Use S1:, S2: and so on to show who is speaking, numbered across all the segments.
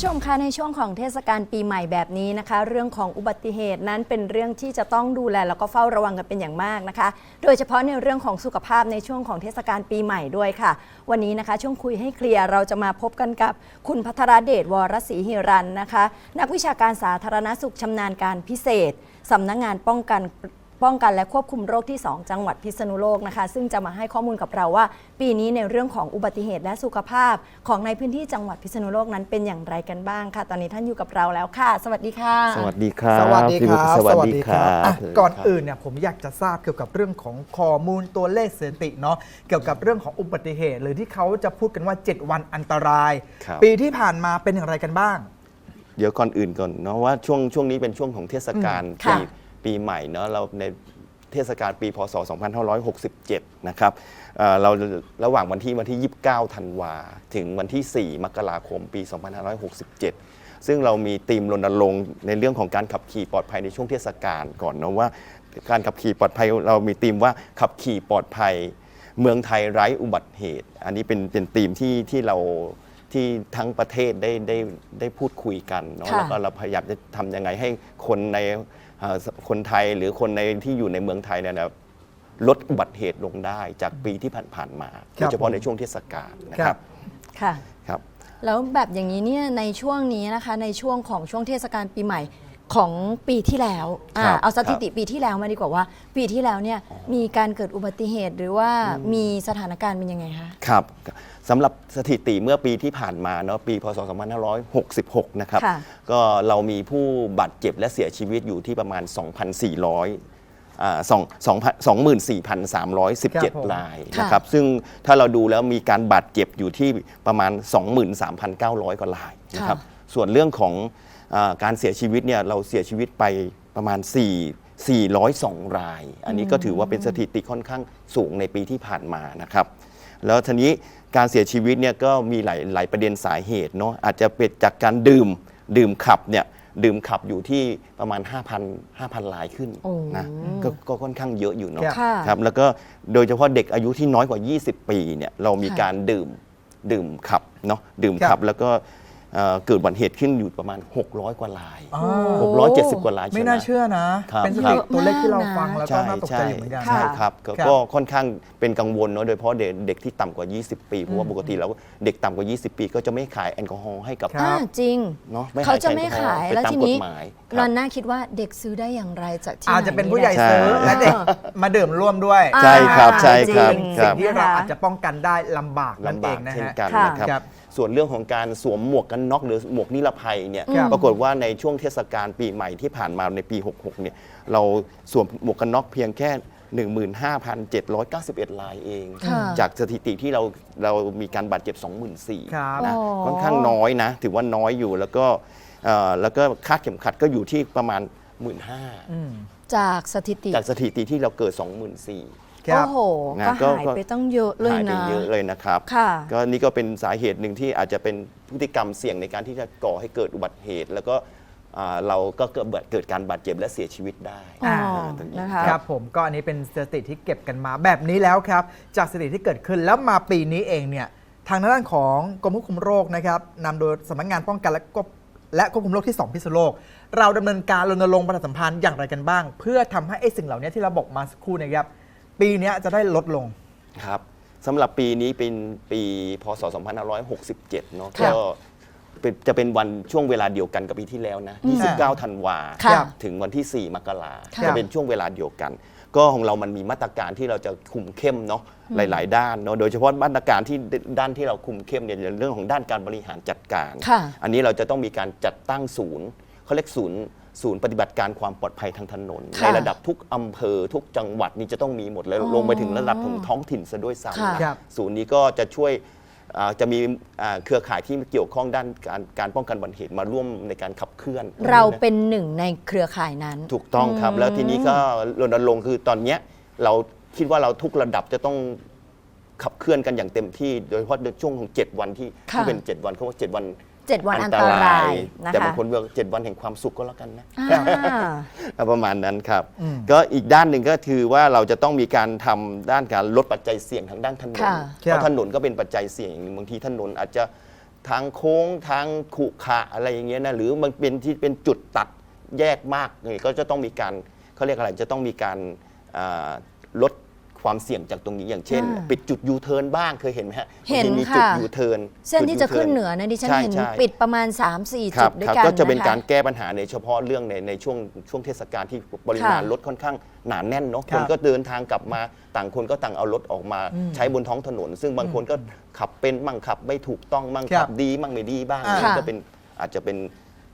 S1: ผู้ชมคะในช่วงของเทศกาลปีใหม่แบบนี้นะคะ เรื่องของอุบัติเหตุนั้นเป็นเรื่องที่จะต้องดูแลแล้วก็เฝ้าระวังกันเป็นอย่างมากนะคะ โดยเฉพาะในเรื่องของสุขภาพในช่วงของเทศกาลปีใหม่ด้วยค่ะ วันนี้นะคะ ช่วงคุยให้เคลียร์เราจะมาพบกันกับ คุณพัทรเดชวรศรีหิรันนะคะ นักวิชาการสาธารณสุขชำนาญการพิเศษสำนักงานป้องกัน ป้องกันและควบคุมโรคที่ 2 จังหวัดพิษณุโลกนะคะ ซึ่งจะมาให้ข้อมูลกับเราว่า ปีนี้ในเรื่องของอุบัติเหตุและสุขภาพ ของในพื้นที่จังหวัดพิษณุโลกนั้นเป็นอย่างไรกันบ้างค่ะ ตอนนี้ท่านอยู่กับเราแล้วค่ะ สวัสดีค่ะ
S2: สวัสดีครับ
S3: สวัสดีครับ
S2: พี่บุ๊คสวัสดีครับ
S3: อะ
S2: เชิญ
S3: ก่อน
S2: ครับ
S3: อื่นเนี่ยผมอยากจะทราบเกี่ยวกับเรื่องของข้อมูลตัวเลขสถิติเนาะเกี่ยวกับเรื่องของอุบัติเหตุ หรือที่เขาจะพูดกันว่า 7 วันอันตราย
S2: ครับ
S3: ปีที่ผ่านมาเป็นอย่างไรกันบ้าง
S2: เดี๋ยวก่อนอื่นก่อนเนาะว่าช่วงช่วงนี้เป็นช่วงของเทศกาล
S1: อืม
S2: ปี
S1: ค่ะ
S2: ปี ใหม่เนาะเราในเทศกาลปีพศ 2567 นะครับเอ่อเราระหว่างวันที่วันที่ 29 ธันวา ถึงวันที่ 4 มกราคมปี 2567 ซึ่งเรามีธีมรณรงค์ในเรื่องของการขับขี่ปลอดภัยในช่วงเทศกาลก่อนเนาะว่า การขับขี่ปลอดภัยเรามีธีมว่าขับขี่ปลอดภัย เมืองไทยไร้อุบัติเหตุ อันนี้เป็นเป็นธีมที่ที่เราที่ทั้งประเทศได้ได้ได้พูดคุยกันเนาะ
S1: ค่ะ
S2: แล้วก็เราพยายามจะทำยังไงให้คนในเอ่อ คนไทยหรือคนในที่อยู่ในเมืองไทยเนี่ยนะลดอุบัติเหตุลงได้จากปีที่ผ่านๆมาโดยเฉพาะในช่วงเทศกาลนะค
S3: ครั
S2: รับ
S3: บ
S1: ค่ะ
S2: ครับ
S1: แล้วแบบอย่างนี้เนี่ยในช่วงนี้นะคะในช่วงของช่วงเทศกาลปีใหม่ ของปีที่แล้วอ่า
S2: ครับ
S1: เอาสถิติปีที่แล้วมาดีกว่าว่า ปีที่แล้วเนี่ยมีการเกิดอุบัติเหตุหรือว่ามีสถานการณ์เป็นยังไงคะ
S2: ครับสำหรับสถิติเมื่อปีที่ผ่านมาเนาะปีพศ 2566 นะครับ
S1: ค่ะ
S2: ก็เรามีผู้บาดเจ็บและเสียชีวิตอยู่ที่ประมาณ 2,400อ่าสองสองพันสองหมื่นสี่พันสามร้อยสิบ
S3: ครั
S2: เจ็ด
S3: บผม
S2: รายนะครับ ซึ่งถ้าเราดูแล้วมีการบาดเจ็บอยู่ที่ประมาณ 23,900 กว่ารายนะครับ ส่วนเรื่องของอา การเสียชีวิตเนี่ยเราเสียชีวิตไปประมาณ 4 402 ราย อันนี้ก็ถือว่าเป็นสถิติค่อนข้างสูงในปีที่ผ่านมานะครับ แล้วทีนี้การเสียชีวิตเนี่ยก็มีหลายหลายประเด็นสาเหตุเนาะอาจจะเป็นจากการดื่มดื่มขับเนี่ยดื่มขับอยู่ที่ประมาณ 5,000 5,000รายขึ้น
S1: โอ้
S2: นะกก็ค่อนข้างเยอะอยู่เนาะ
S1: ค่ะ
S2: ครับแล้วก็โดยเฉพาะเด็กอายุที่น้อยกว่า 20 ปีเนี่ยเรามี
S1: ค่ะ
S2: การดื่มดื่มขับเนาะดื่ม
S3: ครั
S2: ขับบแล้วก็ เอ่อเกิดอุบัติเหตุขึ้นอยู่ประมาณ 600 กว่าราย
S3: อ๋อ
S1: โอ้
S2: 670 กว่าราย
S3: ไม่น่า
S2: ใช่ห
S3: เชื่อนะ
S2: ครับ
S3: เป็นสถิติตัวเลขที่เราฟัง
S1: เยอะมากนะ
S3: แล้วก็น่าตกใจอยู่เหมือนกัน
S1: ค่ะ
S2: ใช่ครับก็
S3: ครับ
S2: ก็ค่อนข้างเป็นกังวลเนาะโดยเฉพาะเด็กเด็กที่ต่ำกว่า 20 ปีเพราะว่าปกติแล้วเด็กต่ำกว่า 20 ปี ก็จะไม่ขายแอลกอฮอล์ให้กับ
S3: ครับ
S1: อ่าจริง
S2: เนาะไม่
S1: เขา
S2: ขาย
S1: จะ
S2: แอล
S1: ไม่
S2: กอฮอล์
S1: ขาย
S2: เป็น
S1: แล้ว
S2: ตาม
S1: ที
S2: ก
S1: นี้
S2: ฎหมายค
S1: นั
S2: รับ
S1: นน่าคิดว่าเด็กซื้อได้อย่างไรจากที่
S3: อาจจะเป็น
S1: ไห
S3: ผู้ใหญ่
S1: แหละ
S3: ซื้อ
S2: ใช่
S3: และเด็กมาดื่มร่วมด้วย
S1: อ่า
S2: ใช่ครับใช่ครับ
S1: จง
S2: ครั
S3: สิ่
S2: บ
S3: งที่เรา
S1: นะคะ
S3: อาจจะป้องกันได้ลำบากนั่น
S2: ลำ
S3: เอบา
S2: งก
S3: นะ
S2: เช่น
S3: ฮะ
S2: กัน
S1: ค่ะ
S2: นะครับ
S3: ครับ
S2: ส่วนเรื่องของการสวมหมวกกันน็อกหรือหมวกนิรภัยเนี่ย
S3: ครับ
S2: ปรากฏว่าในช่วงเทศกาลปีใหม่ที่ผ่านมาในปี 66 เนี่ยเราสวมหมวกกันน็อกเพียงแค่ 15,791 รายเอง
S1: ค่ะ
S2: จากสถิติที่เราเรามีการบาดเจ็บ 24,000
S3: ครับ
S2: นะ
S1: อ๋อ
S2: ค่อนข้างน้อยนะ ถือว่าน้อยอยู่แล้วก็เอ่อแล้วก็คาดเข็มขัดก็อยู่ที่ประมาณ 1 5ื่น
S3: อืม
S1: จากสถิติ
S2: จากสถิติที่เราเกิด 24,000
S3: ครับ
S1: โอ้โห
S2: นะ
S1: ก็
S2: ก็
S1: หายไปตั้งเยอะเลย
S2: หายไป
S1: นะ
S2: เยอะเลยนะครับ
S1: ค่ะ
S2: ก็นี่ก็เป็นสาเหตุหนึ่งที่อาจจะเป็นพฤติกรรมเสี่ยงในการที่จะก่อให้เกิดอุบัติเหตุ แล้วก็อ่าเราก็เกิดเกิดการบาดเจ็บและเสียชีวิตได้
S1: อ๋อ
S2: ตรงนี้
S1: นะคะ
S3: ครับผมก็อันนี้เป็นสถิติที่เก็บกันมาแบบนี้แล้วครับ จากสถิติที่เกิดขึ้นแล้วมาปีนี้เองเนี่ยทางด้านของกรมควบคุมโรคนะครับนำโดยสำนักงานป้องกันและควบและควบคุมโรคที่ 2 พิษณุโลก เราดำเนินการรณรงค์ประชาสัมพันธ์อย่างไรกันบ้าง เพื่อทำให้ไอ้สิ่งเหล่านี้ที่เราบอกมาสักครู่เนะครับ ปีเนี้ยจะได้ลดลง
S2: ครับสำหรับปีนี้เป็นปีพศ 2567 เนาะ
S1: ครั
S2: ก็
S1: บ
S2: เป็นจะเป็นวันช่วงเวลาเดียวกันกับปีที่แล้วนะ
S1: อืม
S2: 29 ธันวา
S1: ค่ะ
S2: ถึงวันที่ 4 มกรา
S1: ค่ะ
S2: จะเป็นช่วงเวลาเดียวกัน ก็ของเรามันมีมาตรการที่เราจะคุมเข้มเนาะหลาย ๆ ด้านเนาะโดยเฉพาะมาตรการที่ด้านที่เราคุมเข้มเนี่ยเรื่องของด้านการบริหารจัดการ
S1: ค่ะ
S2: อันนี้เราจะต้องมีการจัดตั้งศูนย์เขาเรียกศูนย์ ศูนย์ปฏิบัติการความปลอดภัยทางถนน
S1: ค่ะ
S2: ในระดับทุกอำเภอทุกจังหวัดนี่จะต้องมีหมดเลย
S1: อ๋อ
S2: ลงไปถึงระดับของท้องถิ่นซะด้วยซ้ำ
S1: ค่ะ
S3: ครับ
S2: ศูนย์นี้ก็จะช่วยอ่าจะมีอ่าเครือข่ายที่เกี่ยวข้องด้านการการป้องกันอุบัติเหตุมาร่วมในการขับเคลื่อน
S1: เรา
S2: นะ
S1: เป็นหนึ่งในเครือข่ายนั้น
S2: ถูกต้องครับ แล้วทีนี้ก็รณรงค์คือตอนเนี้ยเราคิดว่าเราทุกระดับจะต้องขับเคลื่อนกันอย่างเต็มที่ โดยเฉพาะในช่วงของ 7 วันที่
S1: ค่ะ
S2: ที่เป็น 7 วันเขาว่า 7 วัน
S1: เจ็ดวันอันตรายนะคะ
S2: แต่บางคนบอกเจ็ดวันแห่งความสุขก็แล้วกันนะ
S1: อ่า
S2: ประมาณนั้นครับ
S3: อืม
S2: ก็อีกด้านหนึ่งก็คือว่าเราจะต้องมีการทำด้านการลดปัจจัยเสี่ยงทางด้านถนน
S1: ค่ะ
S2: เพราะถนนก็เป็นปัจจัยเสี่ยงอย่างหนึ่งบางทีถนนอาจจะทางโค้งทางขรุขระอะไรอย่างเงี้ยนะหรือมันเป็นที่เป็นจุดตัดแยกมากเนี่ยก็จะต้องมีการเขาเรียกอะไรจะต้องมีการอ่าลด ความเสี่ยงจากตรงนี้อย่างเช่น
S1: อ่า
S2: ปิดจุดยูเทิร์นบ้างเคยเห็นไหมฮะ
S1: เห็น
S2: บางทีมีจุด
S1: ค่ะ
S2: ยูเทิร์น
S1: เส้นที่จะ
S2: จุด
S1: ขึ้น
S2: U-turn
S1: เหนือนะดิฉัน
S2: ใช่
S1: เห็น
S2: ใช่
S1: ปิดประมาณ 3-4
S2: ค
S1: จุ
S2: รั
S1: ด
S2: บ
S1: ด้วย
S2: ครับ
S1: กัน
S2: ก็จะเป็น
S1: ค
S2: การแก้ปัญหาในเฉพาะเรื่องในในช่วงช่วงเทศกาลที่ปริมาณ
S1: ค่ะ
S2: รถค่อนข้างหนาแน่นเนาะ
S3: ค
S2: ครับนก็เดินทางกลับมาต่างคนก็ต่างเอารถออกมาใช้บนท้องถนน ซึ่งบางคนก็ขับเป็นมั่งขับไม่ถูกต้องมั่ง
S3: ครั
S2: ขั
S3: บบ
S2: ดีมั่งไม่ดีบ้าง
S3: อ่า
S2: มันก็เป็นอาจจะเป็น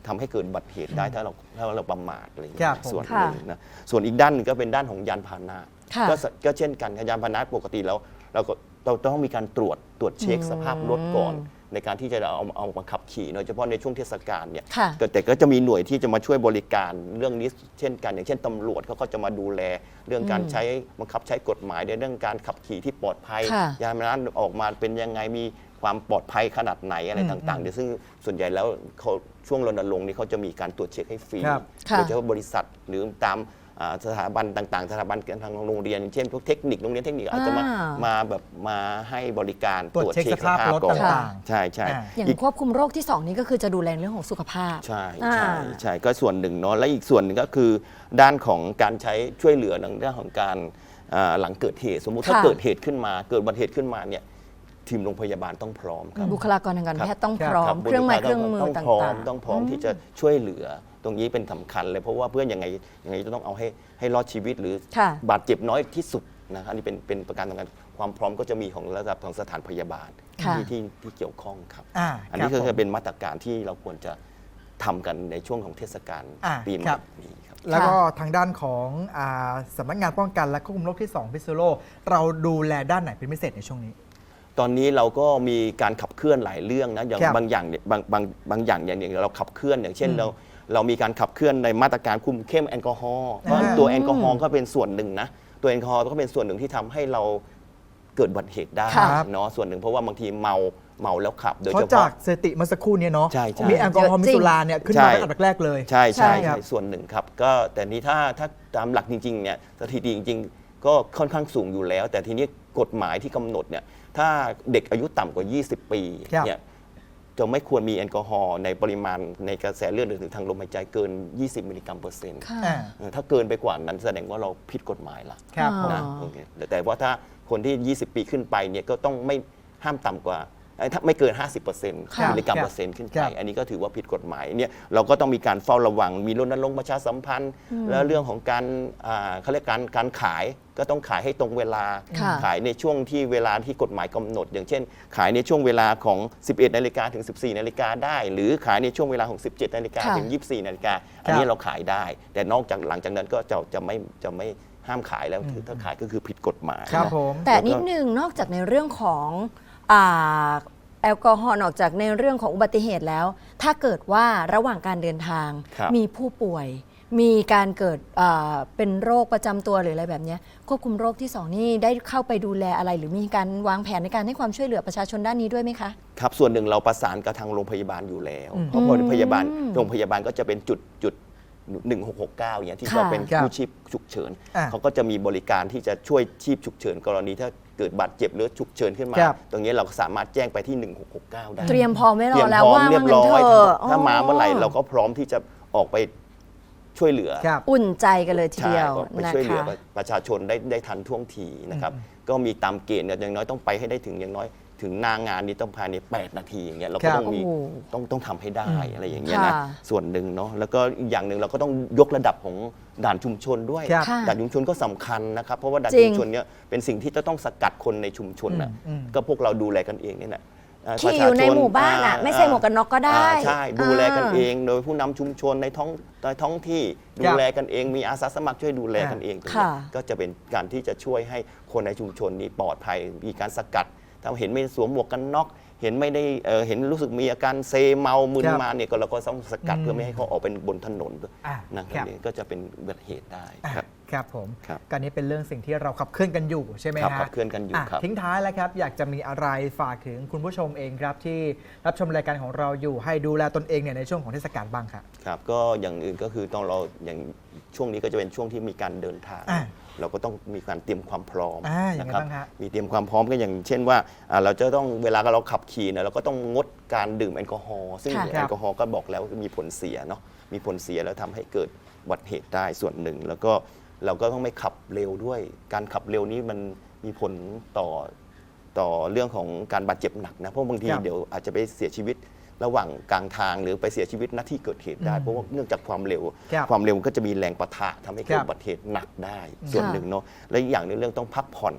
S2: ทำให้เกิดอุบัติเหตุได้ถ้าเราถ้าเราประมาทอะไรอย่าง
S3: ค
S2: เงี้
S3: รั
S2: ย
S3: บผม
S2: ส่วนห
S1: ค่ะ
S2: นึ่งนะส่วนอีกด้านหนึงก็เป็นด้านของยานพาหนะ
S1: ค่ะ
S2: ก็สก็เช่นกันครับยานพาหนะปกติแล้วเราก็เราต้องมีการตรวจตรวจเช็คสภาพรถก่อน ในการที่จะเอาเอามาขับขี่โดยเฉพาะในช่วงเทศกาลเนี่ย
S1: ค่ะ
S2: ก็แต่ก็จะมีหน่วยที่จะมาช่วยบริการเรื่องนี้เช่นกัน อย่างเช่นตำรวจเขาก็จะมาดูแล เรื่องการใช้บังคับใช้กฎหมายในเรื่องการขับขี่ที่ปลอดภัย
S1: ค่ะ
S2: ยานพาหนะออกมาเป็นยังไงมีความปลอดภัยขนาดไหนอะไรต่างๆเดี๋ยวซึ่งส่วนใหญ่แล้วเขาช่วงรณรงค์นี้เขาจะมีการตรวจเช็คให้ฟรี
S3: ครับ
S1: ค่ะ
S2: โดยเฉพาะบริษัทหรือตามอ่า สถาบันต่างๆ สถาบันทางโรงเรียนอย่างเช่นพวกเทคนิคโรงเรียนเทคนิคอาจจะมา
S1: อ่าม
S2: มาแบบมาให้บริการ
S3: ตรวจเช็คสภาพรถ
S2: ก่อน
S3: ต่าง
S2: ใช่ใช่
S3: อ่า
S1: อย่าง
S2: อีก
S1: ควบคุมโรคที่ 2 นี้ก็คือจะดูแลเรื่องของสุขภาพ
S2: ใช่
S1: อ่า
S2: ใช่ใช่ก็ส่วนหนึ่งเนาะและอีกส่วนหนึ่งก็คือ ด้านของการใช้ช่วยเหลือในเรื่องของการอ่าหลังเกิดเหตุ สมมุติถ้า
S1: ค่ะ
S2: เกิดเหตุขึ้นมา เกิดอุบัติเหตุขึ้นมาเนี่ย ทีมโรงพยาบาลต้องพร้อมครับ
S1: บุคลากรทางการ
S2: ครับ
S1: แพทย์ต้อง
S3: ครับ
S1: พร้อ
S2: ค
S1: ม
S2: บ
S1: เครื่องไม้เครื่องมือ
S2: ต้อง
S1: ต่
S2: พร้อา
S1: มง
S2: ต้องพร้อมที่จะช่วยเหลือตรงนี้เป็นสำคัญเลยเพราะว่าเพื่อนยังไงยังไงจะต้องเอาให้ให้รอดชีวิตหรือ
S1: ค่ะ
S2: บาดเจ็บน้อยที่สุดนะครับอันนี้เป็นเป็นประการสำคัญความพร้อมก็จะมีของระดับของสถานพยาบาล
S1: ค่ะ
S2: ที่ที่ที่เกี่ยวข้องครับ
S3: อ่า
S2: อันนี้
S3: ครั
S2: ก็
S3: บผม
S2: จะเป็นมาตรการที่เราควรจะทำกันในช่วงของเทศกาล
S3: อ่า
S2: ปีใหม่
S3: ครับ
S2: นี้ครับ
S3: แล้วก็ทางด้านของอาสำนักงานป้องกันและควบคุมโรคที่ 2 พิษณุโลกเราดูแลด้านไหนเป็นพิเศษในช่วงนี้
S2: ตอนนี้เราก็มีการขับเคลื่อนหลายเรื่องนะอย่าง
S3: ครับ
S2: บางอย่างเนี่ยบางบางบางอย่างอย่างอย่างเราขับเคลื่อนอย่างเช่น
S3: อืม
S2: เราเรามีการขับเคลื่อนในมาตรการคุมเข้มแอลกอฮอล์เพราะ
S3: อ่า
S2: ตัวแอลกอฮอล์ก็เป็นส่วนหนึ่งนะตัวแอลกอฮอล์ก็เป็นส่วนหนึ่งที่ทำให้เราเกิดอุบัติเหตุได้
S3: ครับ
S2: เนาะส่วนหนึ่งเพราะว่าบางทีเมาเมาแล้วขับ โดย
S3: เพราะ
S2: เฉ
S3: จา
S2: พาะ
S3: กสถิติเมื่อสักครู่เนี้เนาะ
S2: ใช่ใช่
S3: มีแอลกอฮอล์มี
S1: เยอะจริง
S3: สุราเนี่ยขึ้น
S2: ใช่
S3: มาเป็นอันดับแรกเลย
S2: ใช่
S3: ใช่
S2: ใช่
S3: ครั
S2: ใช่
S3: บ
S2: ส่วนหนึ่งครับ ก็แต่นี้ถ้าถ้าตามหลักจริงๆเนี่ยสถิติจริง ๆ ก็ค่อนข้างสูงอยู่แล้ว แต่ทีนี้กฎหมายที่กำหนดเนี่ย ถ้าเด็กอายุต่ำกว่า 20 ปี
S3: ครับ
S2: เนี่ยจะไม่ควรมีแอลกอฮอล์ในปริมาณในกระแสเลือดหรือทางลมหายใจเกิน 20 มิลลิกรัมเปอร์เซ็นต์
S1: ค่ะ
S3: อ่า
S2: เออถ้าเกินไปกว่านั้นแสดงว่าเราผิดกฎหมายละ
S3: ครับ
S1: อ๋อ
S3: ผม
S2: นะโอเคแต่แต่ว่าถ้าคนที่ 20 ปีขึ้นไปเนี่ยก็ต้องไม่ห้ามต่ำกว่าเอ้ย ถ้าไม่เกิน 50%
S1: ค่ะ
S2: มิลลิกรัม
S3: ครับ
S2: เปอร์เซ็นต์ขึ้น
S3: ค
S2: ไป
S3: รับ
S2: อันนี้ก็ถือว่าผิดกฎหมายเนี่ยเราก็ต้องมีการเฝ้าระวัง มีรณรงค์ประชาสัมพันธ์ แล้วเรื่องของการอ่าเขาเรียกการการขายก็ต้องขายให้ตรงเวลา
S1: ค่ะ
S2: ขายในช่วงที่เวลาที่กฎหมายกำหนด อย่างเช่น ขายในช่วงเวลาของ 11 นาฬิกาถึง 14 นาฬิกาได้ หรือขายในช่วงเวลาของ 17 นาฬิกา
S1: ค่ะ
S2: ถึง 24 นาฬิกา อันนี้เราขายได้ แต่นอกจากหลังจากนั้นก็จะจะไม่จะไม่ห้ามขายแล้วถ้าขายก็คือผิดกฎหมาย
S3: ครับ
S2: นะ
S3: ผม
S1: แต่
S2: แล้วก็
S1: นิดนึงนอกจากในเรื่องของอา แอลกอฮอล์นอกจากในเรื่องของอุบัติเหตุแล้ว ถ้าเกิดว่าระหว่างการเดินทาง
S2: ครับ
S1: มีผู้ป่วย มีการเกิดอ่าเป็นโรคประจำตัวหรืออะไรแบบเนี้ยควบคุมโรคที่สองนี่ได้เข้าไปดูแลอะไร หรือมีการวางแผนในการให้ความช่วยเหลือประชาชนด้านนี้ด้วยไหมคะ
S2: ครับส่วนหนึ่งเราประสานกับทางโรงพยาบาลอยู่แล้ว
S3: อืม
S2: เพราะโรงพยาบาลโรงพยาบาลก็จะเป็นจุดจุด1669อย่างที่
S1: ค่ะ
S2: ว่าเป็น
S3: ครับ
S2: ผู้ชีพฉุกเฉิน
S3: อ่า
S2: เขาก็จะมีบริการที่จะช่วยชีพฉุกเฉินกรณีถ้า เกิดบาดเจ็บหรือฉุกเฉินขึ้นมา
S3: ครับ
S2: ตรงนี้เราก็สามารถแจ้งไปที่ 1669 ได้
S1: เตรียมพร้อมไว้ร
S2: เตรี
S1: อย
S2: ม
S1: แล้ว
S2: พร้อม
S1: ว่า
S2: เรียบร้อย
S1: ว่างั้นเถอะ
S2: ถ้ามาเมื่อไหร่
S1: อ๋อ
S2: เราก็พร้อมที่จะออกไปช่วยเหลือ
S3: ครับ
S1: อุ่นใจกันเลยที
S2: ใช่
S1: เดียว
S2: ออกไป
S1: นะ
S2: ช่วยเหลือ
S1: คะ
S2: ประชาชนได้ได้ทันท่วงทีนะครับ ก็มีตามเกณฑ์เนี่ยอย่างน้อยต้องไปให้ได้ถึงอย่างน้อย ถึงหนางานนี้ต้องภายใน 8 นาทีอย่างเงี้ยเรา
S3: ครั
S2: ก็
S3: บ
S2: ต้องมี
S1: โอ้
S2: ต้องต้องทำให้ได้
S3: อืม
S2: อะไรอย่างเงี้ยนะ
S1: ค่ะ
S2: ส่วนหนึ่งเนาะแล้วก็อีกอย่างหนึ่งเราก็ต้องยกระดับของด่านชุมชนด้วย
S3: ครับ
S1: ค่ะ
S2: ด่านชุมชนก็สำคัญนะครับ เพราะว่าด่าน
S1: จริ
S2: ชุ
S1: ง
S2: มชนเนี่ยเป็นสิ่งที่จะต้องสกัดคนในชุมชนนะ
S3: อืม
S2: ก็พวกเราดูแลกันเองเนี่ยนะเอ่อ
S1: ที่
S2: ประ
S1: อ
S2: ชา
S1: ยู่ใน
S2: ช
S1: หมู่บ้านอะไม่ใส่หมวกกันน็อกก็ได้
S2: อ่าใช่ดูแลกันเอา
S1: ง
S2: โดยผู้นำชุมชนในท้องในท้องที่ดูแลกันเองมีอาสาสมัครช่วยดูแลกันเองตรงนี้
S1: ค่ะ
S2: ก็จะเป็นการที่จะช่วยให้คนในชุมชนนี้ปลอดภัย มีการสกัด ถ้าเห็นไม่สวมหมวกกันน็อกเห็นไม่ได้เอ่อเห็นรู้สึกมีอาการเซเมามึน
S3: ครับ
S2: มาเนี่ยก็เราก็ต้องสกัด
S3: อืม
S2: เพื่อไม่ให้เขาออกเป็นบนถนน
S3: อะ
S2: นะครับ
S3: ครับ
S2: นี่ก็จะเป็นอุบัติเหตุได้
S3: อะ
S2: ครับ
S3: ครับผม
S2: ครับ
S3: การนี้เป็นเรื่องสิ่งที่เราขับเคลื่อนกันอยู่ใช่ไหม
S2: ครับ
S3: ฮะ
S2: ขับเคลื่อนกันอยู่ะครับ
S3: ทิ้งท้ายแล้วครับ อยากจะมีอะไรฝากถึงคุณผู้ชมเองครับ ที่รับชมรายการของเราอยู่ให้ดูแลตนเองเนี่ยในช่วงของเทศกาลบ้างครับ
S2: ครับก็อย่างอื่นก็คือต้องเราอย่างช่วงนี้ก็จะเป็นช่วงที่มีการเดินทาง
S3: อะ
S2: เราก็ต้องมีการเตรียมความพร้อม
S3: อ่าอย่าง
S2: นะ
S3: ไร
S2: ครับ
S3: บ้างฮะ
S2: มีเตรียมความพร้อมก็อย่างเช่นว่าอ่าเราจะต้องเวลาเราขับขี่เนี่ยเราก็ต้องงดการดื่มแอลกอฮอล์ซึ่ง
S1: ค่ะ
S2: แอลกอฮอล์ก็บอกแล้วว่ามีผลเสียเนาะมีผลเสียแล้วทำให้เกิดอุบัติเหตุได้ส่วนหนึ่ง แล้วก็เราก็ต้องไม่ขับเร็วด้วย การขับเร็วนี้มันมีผลต่อ ต่อเรื่องของการบาดเจ็บหนักนะเพราะบางที
S3: ครับ
S2: เดี๋ยวอาจจะไปเสียชีวิต ระหว่างกลางทางหรือไปเสียชีวิตณที่เกิดเหตุได้
S3: อืม
S2: เพราะว่าเนื่องจากความเร็ว
S3: ครับ
S2: ความเร็วก็จะมีแรงประทะทำให้เกิด
S3: ครับ
S2: อุบัติเหตุหนักได้ส่วนหนึ่งเนาะและอีกอย่างหนึงเรื่องต้องพักผ่อน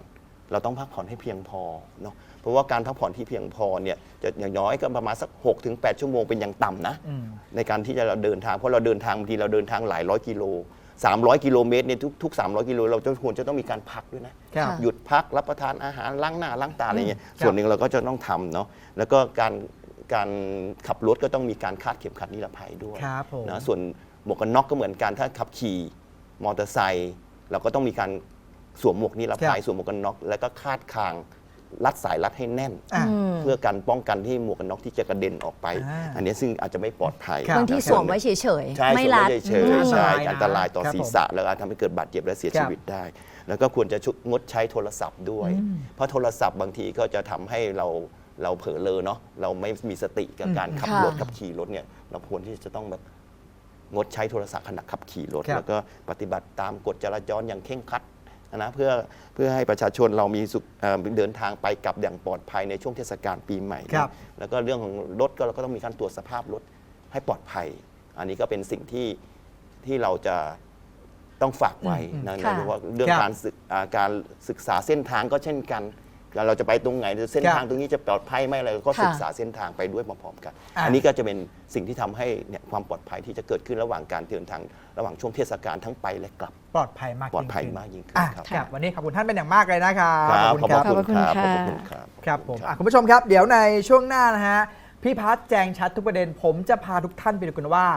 S2: เราต้องพักผ่อนให้เพียงพอเนาะเพราะว่าการพักผ่อนที่เพียงพอเนี่ยจะอย่างน้อยก็ประมาณสัก6-8ถึง8ชั่วโมงเป็นอย่างต่ำนะ
S3: อืม
S2: ในการที่จะเราเดินทาง เพราะเราเดินทางบางทีเราเดินทางหลายร้อยกิโล 300 กิโลเมตรเนี่ยทุกทุก300 กิโลเราจะควรจะต้องมีการพักด้วยนะ
S3: ครับ
S2: หยุดพักรับประทานอาหารล้างหน้าล้างตาอะไรเงี้ย
S3: ครับ
S2: ส่วนหนึ่งเราก็จะต้องทำเนาะแล้วก็การ การขับรถก็ต้องมีการคาดเข็มขัดนิรภัยด้วย
S3: ครับผม
S2: นะส่วนหมวกกันน็อกก็เหมือนกันถ้าขับขี่มอเตอร์ไซค์เราก็ต้องมีการสวมหมวกนิรภัย
S3: ครับ
S2: สวมหมวกกันน็อกแล้วก็คาดคางรัดสายรัดให้แน่น
S3: อะ
S1: อืม
S2: เพื่อการป้องกันที่หมวกกันน็อกที่จะกระเด็นออกไป
S3: อ่า
S2: อันนี้ซึ่งอาจจะไม่ปลอดภัย
S3: ครับ
S1: บางที่สวมไว้เฉย
S2: ใช่
S1: ๆ ไม่
S2: สวม
S1: รัด
S2: ไว้เฉย
S1: อืม
S2: ๆใช่
S3: อั
S2: อั
S3: น
S2: น
S3: ต
S2: ต
S3: รารา
S2: ยย
S3: นะ
S2: ต่อ
S3: ครับ
S2: ศีรษะแล้วอาจทำให้เกิดบาดเจ็บและเสีย
S3: ครับ
S2: ชีวิตได้ แล้วก็ควรจะชุงดใช้โทรศัพท์ด้วย
S3: อืม
S2: เพราะโทรศัพท์บางทีก็จะทำให้เรา เราเผลอเลอเนาะเราไม่มีสติกับ
S3: อืม
S2: การขับ
S1: ค่ะ
S2: รถขับขี่รถเนี่ยเราควรที่จะต้องแบบงดใช้โทรศัพท์ขณะขับขี่รถ
S3: ครับ
S2: แล้วก็ปฏิบัติตามกฎจราจรอย่างเคร่งครัดนะเพื่อเพื่อให้ประชาชนเรามีสุขเอ่อเดินทางไปกลับอย่างปลอดภัยในช่วงเทศกาลปีใหม่
S3: ครับ
S2: แล้วก็เรื่องของรถก็เราก็ต้องมีการตรวจสภาพรถให้ปลอดภัย อันนี้ก็เป็นสิ่งที่ที่เราจะต้องฝากไว้
S3: อืม
S2: นะ
S1: ค่ะ
S2: โดยเฉพาะเรื่อง
S3: ครับ
S2: การศึกอ่าการศึกษาเส้นทางก็เช่นกัน เราจะไปตรงไหนเส้น
S3: ครับ
S2: ทางตรงนี้จะปลอดภัยไหมอะไรก็
S1: ค่ะ
S2: ศึกษาเส้นทางไปด้วยพร้อมๆกัน
S3: อะ
S2: อันนี้ก็จะเป็นสิ่งที่ทำให้เนี่ยความปลอดภัยที่จะเกิดขึ้นระหว่างการเดินทางระหว่างช่วงเทศกาลทั้งไปและกลับ
S3: ปลอดภัยมาก
S2: ปลอดภัย
S3: ขึ้น
S2: มากยิ่งขึ้น
S3: อะ
S2: ครับ
S3: ครับวันนี้ขอบคุณท่านเป็นอย่างมากเลยนะครับ
S2: ครับ
S3: ข
S2: ข
S3: อ
S2: อ
S3: บบคุณครับ
S2: คุณครับ
S1: ข
S2: ข
S1: อ
S2: อ
S1: บบคุ
S2: คุณณ
S1: ค่ะ
S2: ครับ
S3: ครับผม
S2: ข
S3: อะ
S2: อณ
S3: คุณผู้ชมครับ เดี๋ยวในช่วงหน้านะฮะพี่พัฒน์แจงชัดทุกประเด็น ผมจะพาทุกท่านไปดูกันว่า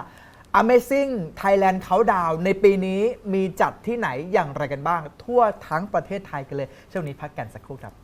S3: Amazing Thailand Countdown ในปีนี้มีจัดที่ไหนอย่างไรกันบ้าง ทั่วทั้งประเทศไทยกันเลย ช่วงนี้พักกันสักครู่ครับ